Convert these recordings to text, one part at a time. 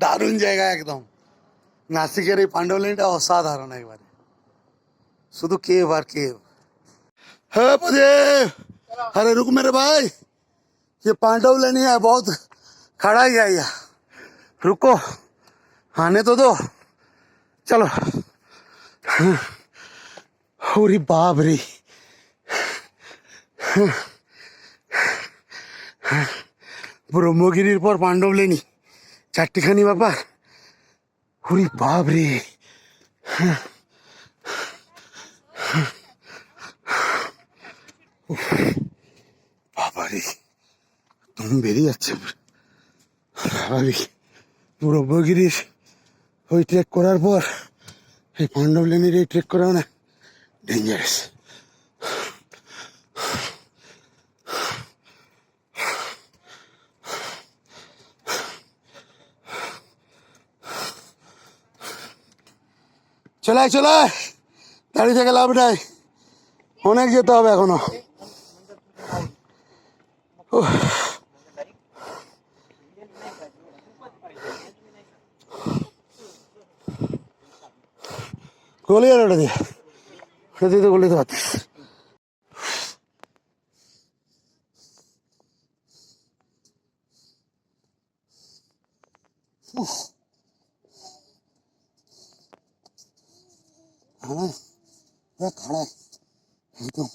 দারুণ জায়গা একদম নাসিকের এই পাণ্ডবলেনটা অসাধারণ একবারে শুধু কেভ আর কেভ হ্যাঁ प्रदीप अरे रुक मेरे भाई ये पांडव लेनी है बहुत खड़ा ही है ये रुको आने तो दो चलो अरे बाप रे ব্রহ্মগিরির পর পাণ্ডব লেনি চারটিখানি ব্যাপার হরি বাপ রে বাবা রে তুমি বেরিয়ে যাচ্ছে। স্বাভাবিক ব্রহ্মগিরির ওই ট্রেক করার পর, এই পাণ্ডব লেনের এই ট্রেক করা না। ডেঞ্জারাস চলে চলে দাঁড়িয়ে থেকে লাভ নাই। অনেক যেতে হবে এখনও। গলি আর ওটা দিয়ে। ওটা দিয়ে তো গলিতে পারতিস 가라 야 가라 이동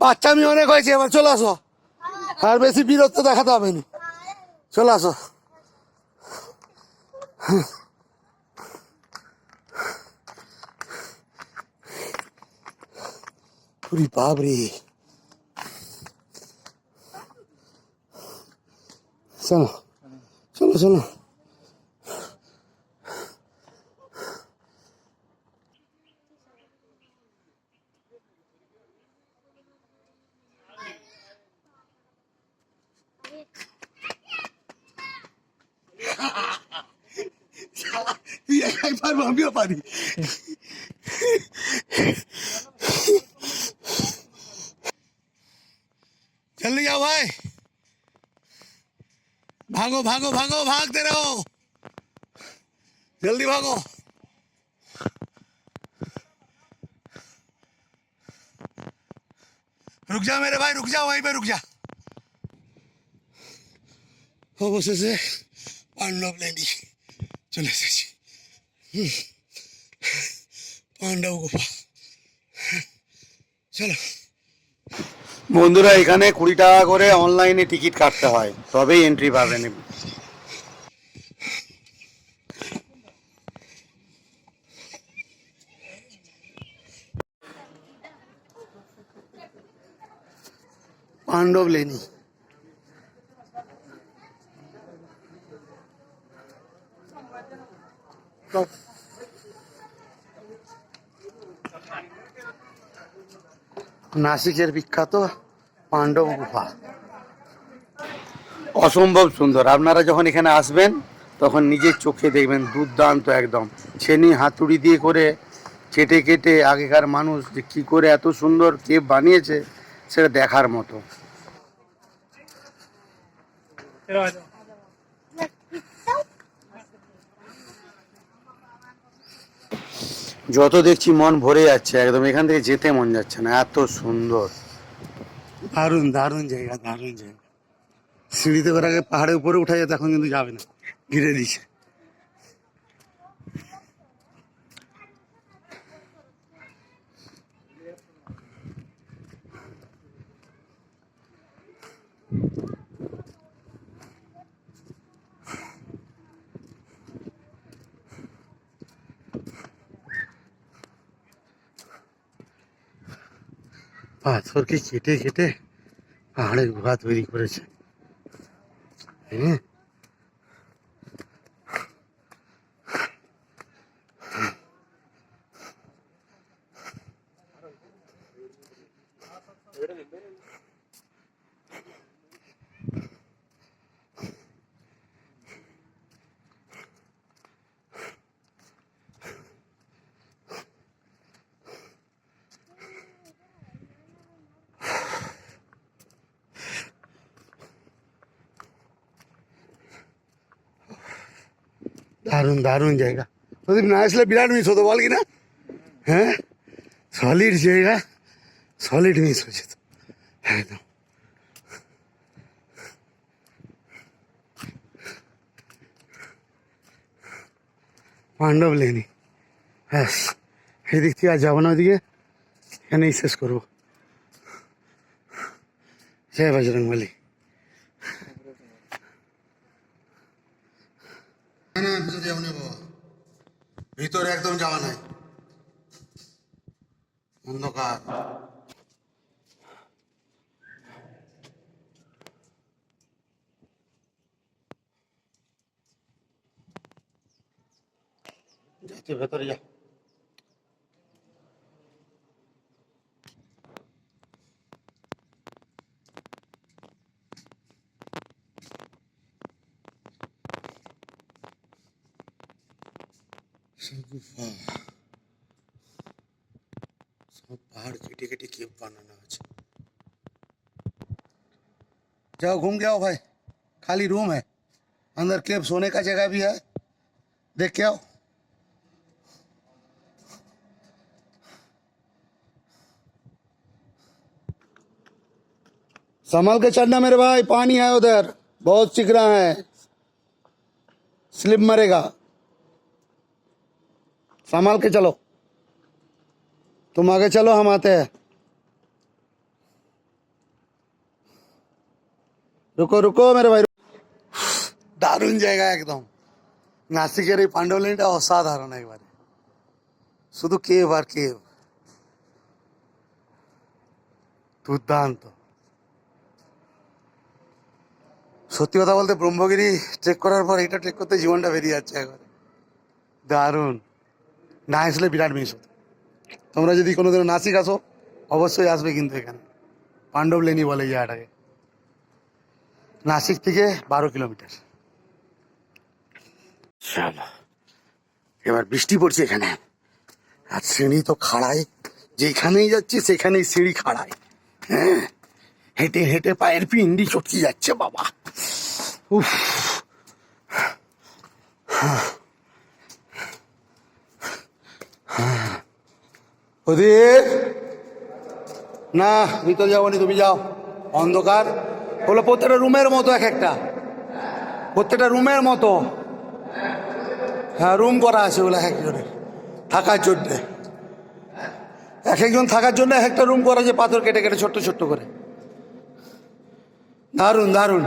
বাচ্চা আমি অনেক হয়েছে, এবার চলে আসো। আর বেশি বীরত্ব দেখাতে হবে না। চলে আসো। পুরি বাবরে চলো চলো চলো তুই একাই পারবো আমিও পারি भागो भागो भागो भागते रहो जल्दी भागो रुक जा मेरे भाई रुक जा वहीं पे रुक जा 어버섯에 반럽랜디 전해서지 반다오고파 잘 বন্ধুরা এখানে কুড়ি টাকা করে অনলাইনে টিকিট কাটতে হয়। তবেই এন্ট্রি পাবেন পাণ্ডব লেনি। নাসিকের বিখ্যাত পাণ্ডব গুহা। অসম্ভব সুন্দর। আপনারা যখন এখানে আসবেন তখন নিজের চোখে দেখবেন দুর্দান্ত একদম। ছেনি হাতুড়ি দিয়ে করে কেটে কেটে আগেকার মানুষ যে কী করে এত সুন্দর কে বানিয়েছে সেটা দেখার মতো। যত দেখছি মন ভরে যাচ্ছে, একদম এখান থেকে যেতে মন যাচ্ছে না, এত সুন্দর। দারুণ দারুণ জায়গা দারুণ জায়গা। সিঁড়িতে করে আগে পাহাড়ের উপরে উঠা যেত এখন কিন্তু যাবে না। ঘিরে দিছে পাথরকে কেটে কেটে পাহাড়ের গুহা তৈরি করেছে। হ্যাঁ? দারুণ দারুণ জায়গা প্রদীপ না আসলে বিরাট মিস হতো বল কি না হ্যাঁ সলিড জায়গা সলিড মিস হয়েছে তো একদম পাণ্ডব লেনি ব্যাস এদিক থেকে আর যাবো না ওদিকে এখানেই শেষ করবো জয় বজরং বলি না ভিতরে ভিতরে একদম যাওয়া নাই। অন্ধকার। যাতে ভেতরে যা। जाओ, घूम के आओ भाई। खाली रूम है। अंदर केव सोने का जगह भी है। देख के आओ। संभल के चढ़ना मेरे भाई, पानी है उधर। बहुत चिकना है। स्लिप मरेगा। संभाल के चलो तुम आगे चलो हम आते हैं रुको रुको मेरे भाई দারুণ জায়গা একদম নাসিকের এই পাণ্ডবলিটা অসাধারণ একবারে শুধু কেভ আর কেভ দুর্দান্ত সত্যি কথা বলতে ব্রহ্মগিরি ট্রেক করার পর এটা ট্রেক করতে জীবনটা বেরিয়ে যাচ্ছে একবারে দারুণ না আসলে বিরাট মিস হতো। তোমরা যদি কোনোদিনও নাসিক আসো, অবশ্যই আসবে কিন্তু এখানে। পাণ্ডব লেনি বলে জায়গাটাকে। নাসিক থেকে বারো কিলোমিটার। এবার বৃষ্টি পড়ছে এখানে। আর সিঁড়ি তো খাড়ায় যেখানেই যাচ্ছে সেখানেই সিঁড়ি খাড়ায় হ্যাঁ হেঁটে হেঁটে পায়ের পিন্ডি চটকে যাচ্ছে, বাবা। উফ। ওদের না ভিতরে যাব তুমি যাও। অন্ধকার। হলো প্রত্যেকটা রুমের মতো এক একটা। প্রত্যেকটা রুমের মতো। হ্যাঁ রুম করা আছে ওগুলো এক একজনের। থাকার জন্যে। এক একজন থাকার জন্য এক একটা রুম করা আছে পাথর কেটে কেটে ছোট্ট ছোট্ট করে। দারুণ দারুণ।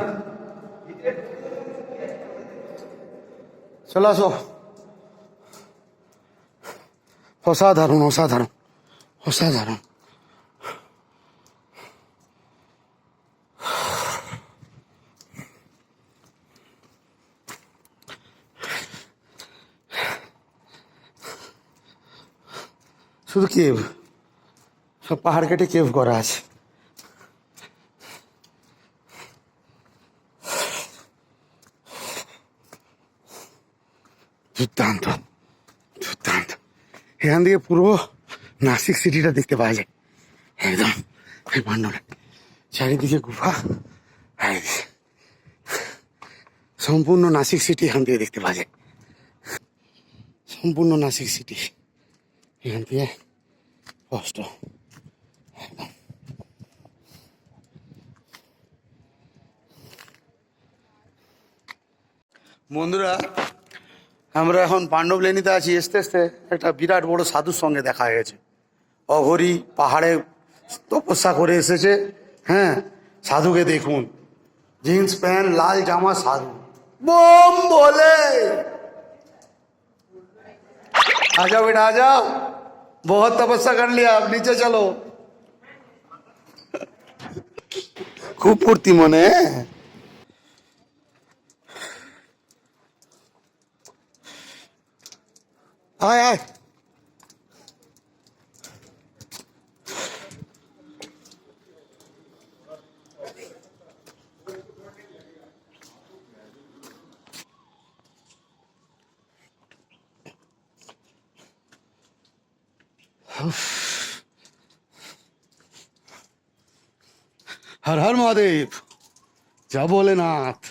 চলে আসো। অসাধারণ অসাধারণ অসাধারণ শুধু কেভ সব পাহাড় কেটে কেভ করা আছে দুর্দান্ত দুর্দান্ত এখান থেকে পুরো নাসিক সিটিটা দেখতে পাওয়া যায়। একদম এই চারিদিকে গুফা সম্পূর্ণ নাসিক সিটি এখান থেকে দেখতে পাওয়া যায়। সম্পূর্ণ নাসিক সিটি। এখান থেকে স্পষ্ট একদম বন্ধুরা আমরা এখন পাণ্ডব লেনিতে আছি আসতে আসতে একটা বিরাট বড় সাধুর সঙ্গে দেখা হয়ে গেছে অঘরি পাহাড়ে তপস্যা করে এসেছে হ্যাঁ সাধুকে দেখুন জিন্স প্যান্ট লাল জামা সাধু বোম বলে आ जाओ बेटा आ जाओ बहुत तपस्या कर लिया अब नीचे चलो खूब फूर्ति मने आय आय हर हर महादेव जय भोलेनाथ